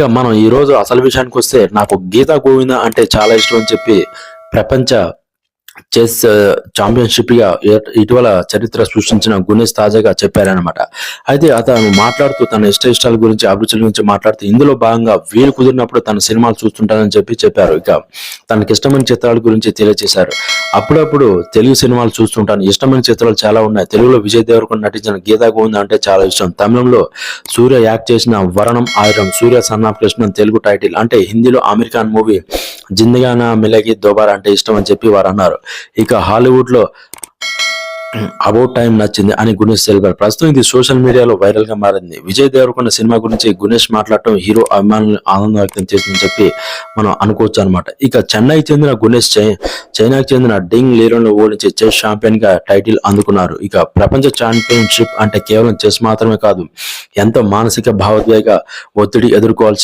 ఇక మనం ఈ రోజు అసలు విషయానికి వస్తే నాకు గీతా గోవింద అంటే చాలా ఇష్టం అని చెప్పి ప్రపంచ చెస్ ఛాంపియన్షిప్గా ఇటీవల చరిత్ర సృష్టించిన గుణేష్ తాజాగా చెప్పారనమాట అయితే అతను మాట్లాడుతూ తన ఇష్ట ఇష్టాల గురించి అభిరుచుల గురించి మాట్లాడుతూ ఇందులో భాగంగా వీలు కుదిరినప్పుడు తన సినిమాలు చూస్తుంటానని చెప్పి చెప్పారు. ఇక తనకి ఇష్టమైన చిత్రాల గురించి తెలియజేశారు అప్పుడప్పుడు తెలుగు సినిమాలు చూస్తుంటాను. ఇష్టమైన చిత్రాలు చాలా ఉన్నాయి. తెలుగులో విజయ్ దేవరకొండ నటించిన గీతా గోవింద అంటే చాలా ఇష్టం. తమిళంలో సూర్య యాక్ట్ చేసిన Vaaranam Aayiram Surya son of Krishna Telugu title అంటే హిందీలో అమెరికన్ మూవీ జిందగానా మిలకి దోబార్ అంటే ఇష్టం అని చెప్పి వారు అన్నారు. ఇక హాలీవుడ్లో అబౌట్ టైం నచ్చింది అని గుణేష్ తెలిపారు. ప్రస్తుతం ఇది సోషల్ మీడియాలో వైరల్గా మారింది. విజయ్ దేవరకొండ సినిమా గురించి గుణేష్ మాట్లాడటం హీరో అభిమానులు ఆనందం వ్యక్తం చేసిందని చెప్పి మనం అనుకోవచ్చు అనమాట ఇక చెన్నైకి చెందిన గుణేష్ చై- చైనాకి చెందిన డింగ్ లీరోను ఓడించి చెస్ ఛాంపియన్గా టైటిల్ అందుకున్నారు. ఇక ప్రపంచ ఛాంపియన్షిప్ అంటే కేవలం చెస్ మాత్రమే కాదు ఎంతో మానసిక భావోద్వేగ ఒత్తిడి ఎదుర్కోవాల్సి